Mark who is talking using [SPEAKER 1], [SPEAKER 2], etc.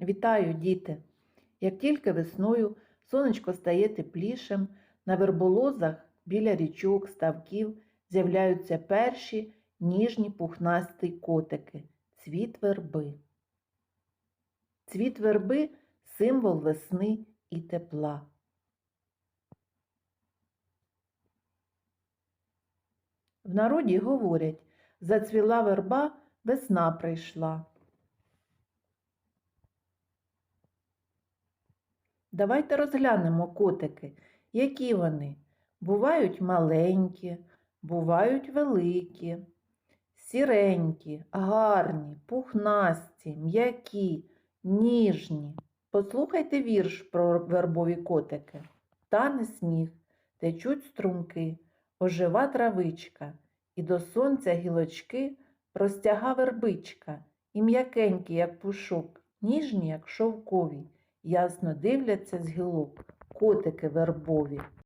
[SPEAKER 1] Вітаю, діти! Як тільки весною сонечко стає теплішим, на верболозах біля річок, ставків з'являються перші ніжні пухнасті котики цвіт верби. Цвіт верби символ весни і тепла. В народі говорять, зацвіла верба, весна прийшла. Давайте розглянемо котики, які вони. Бувають маленькі, бувають великі, сіренькі, гарні, пухнасті, м'які, ніжні. Послухайте вірш про вербові котики. Тане сніг, течуть струмки, ожива травичка, і до сонця гілочки простяга вербичка, і м'якенькі, як пушок, ніжні, як шовкові, ясно дивляться з гілок, котики вербові.